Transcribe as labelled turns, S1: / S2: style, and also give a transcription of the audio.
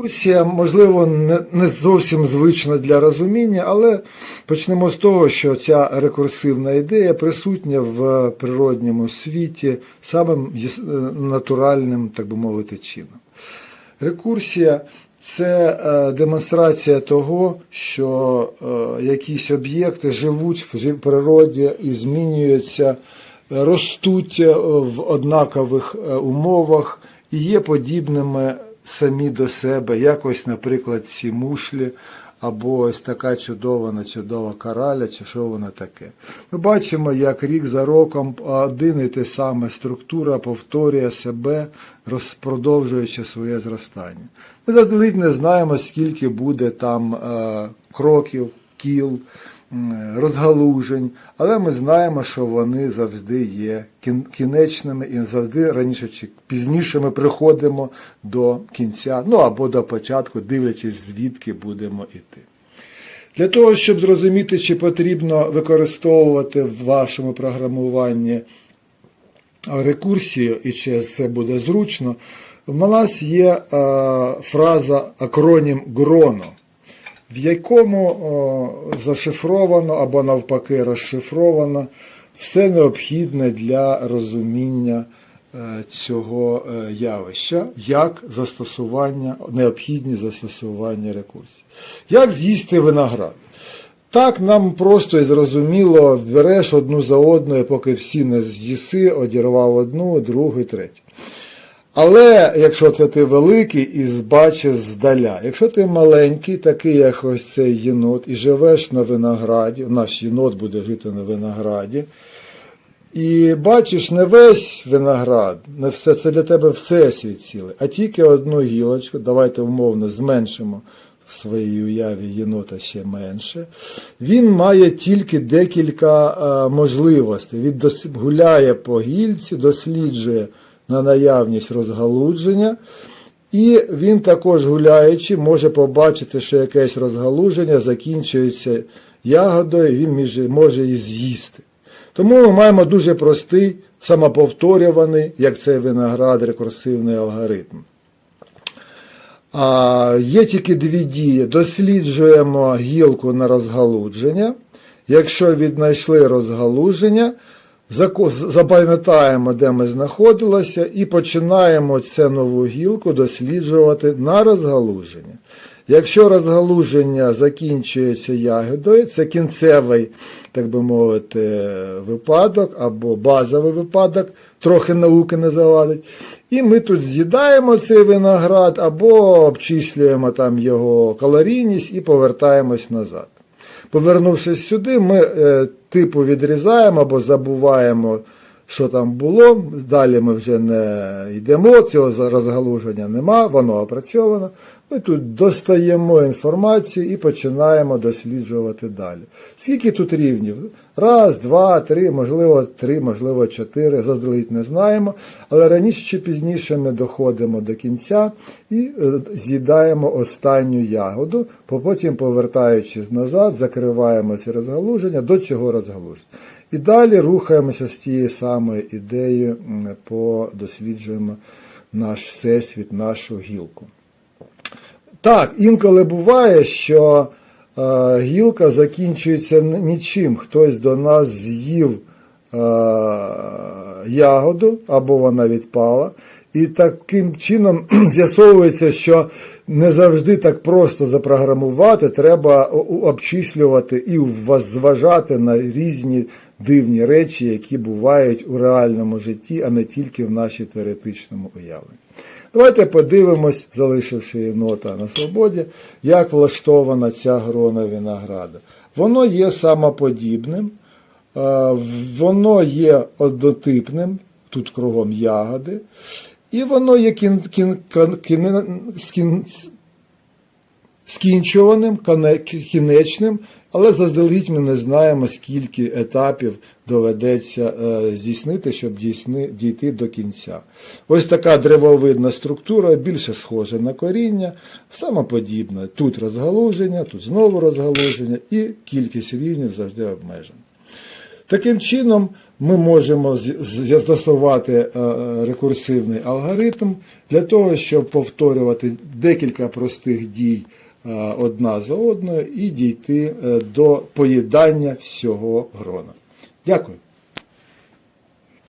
S1: Рекурсія, можливо, не, зовсім звична для розуміння, але почнемо з того, що ця рекурсивна ідея присутня в природньому світі самим е, натуральним, так би мовити, чином. Рекурсія це е, демонстрація того, що е, якісь об'єкти живуть в природі і змінюються, ростуть в однакових умовах і є подібними самі до себе. Якось, наприклад, ці мушлі. Або ось така чудова, чудова кораля, чи що вона таке. Ми бачимо, як рік за роком один і те саме структура повторює себе, роз- продовжуючи своє зростання. Ми заздалегідь не знаємо, скільки буде там е, кроків, кіл, розгалужень, але ми знаємо, що вони завжди є кінечними і завжди раніше чи пізніше ми приходимо до кінця, ну або до початку, дивлячись, звідки будемо йти. Для того, щоб зрозуміти, чи потрібно використовувати в вашому програмуванні рекурсію, і чи це буде зручно, в нас є е, фраза акронім ГРОНО, в якому о, зашифровано або навпаки розшифровано все необхідне для розуміння е, цього е, явища, як застосування, необхідні застосування рекурсів. Як з'їсти виноград? Так нам просто і зрозуміло, береш одну за одною, поки всі не з'їси, одірвав одну, другу, третю. Але якщо це ти великий і бачиш здаля, якщо ти маленький, такий як ось цей єнот, і живеш на винограді, наш єнот буде жити на винограді, і бачиш не весь виноград, не все, це для тебе всесвіт цілий, а тільки одну гілочку, давайте умовно зменшимо в своїй уяві єнота ще менше. Він має тільки декілька е, можливостей. Він гуляє по гільці, досліджує на наявність розгалудження. І він також гуляючи, може побачити, що якесь розгалуження закінчується ягодою, він може її з'їсти. Тому ми маємо дуже простий, самоповторюваний, як цей виноград, рекурсивний алгоритм. А, є тільки дві дії. Досліджуємо гілку на розгалудження. Якщо віднайшли розгалудження, зако- запам'ятаємо, де ми знаходилися, і починаємо цю нову гілку досліджувати на розгалудження. Якщо розгалуження закінчується ягодою, це кінцевий, так би мовити, випадок або базовий випадок, трохи науки не завадить. І ми тут з'їдаємо цей виноград або обчислюємо там його калорійність і повертаємось назад. Повернувшись сюди, ми е, типу відрізаємо або забуваємо, що там було. Далі ми вже не йдемо, цього розгалуження нема, воно опрацьовано. Ми тут достаємо інформацію і починаємо досліджувати далі. Скільки тут рівнів? Раз, два, три, можливо, три, можливо, чотири. Заздалегідь не знаємо. Але раніше чи пізніше ми доходимо до кінця і е, з'їдаємо останню ягоду, потім, повертаючись назад, закриваємо ці розгалуження до цього розгалуження. І далі рухаємося з тією самою ідеєю, подосліджуємо наш всесвіт, нашу гілку. Так, інколи буває, що е, гілка закінчується нічим. Хтось до нас з'їв е, ягоду або вона відпала. І таким чином з'ясовується, що не завжди так просто запрограмувати, треба обчислювати і зважати на різні дивні речі, які бувають у реальному житті, а не тільки в нашій теоретичному уявленні. Давайте подивимось, залишивши єнота на свободі, як влаштована ця грона винограда. Воно є самоподібним, е, воно є однотипним, тут кругом ягоди, і воно є кін, кін, кін, кін, скін, скінчуваним, кінечним, але заздалегідь ми не знаємо, скільки етапів доведеться е, здійснити, щоб дійти до кінця. Ось така древовидна структура, більше схожа на коріння, самоподібна. Тут розгалуження, тут знову розгалуження, і кількість рівнів завжди обмежена. Таким чином, ми можемо застосувати е, рекурсивний алгоритм для того, щоб повторювати декілька простих дій одна за одною і дійти е, до поїдання всього грона. Дякую.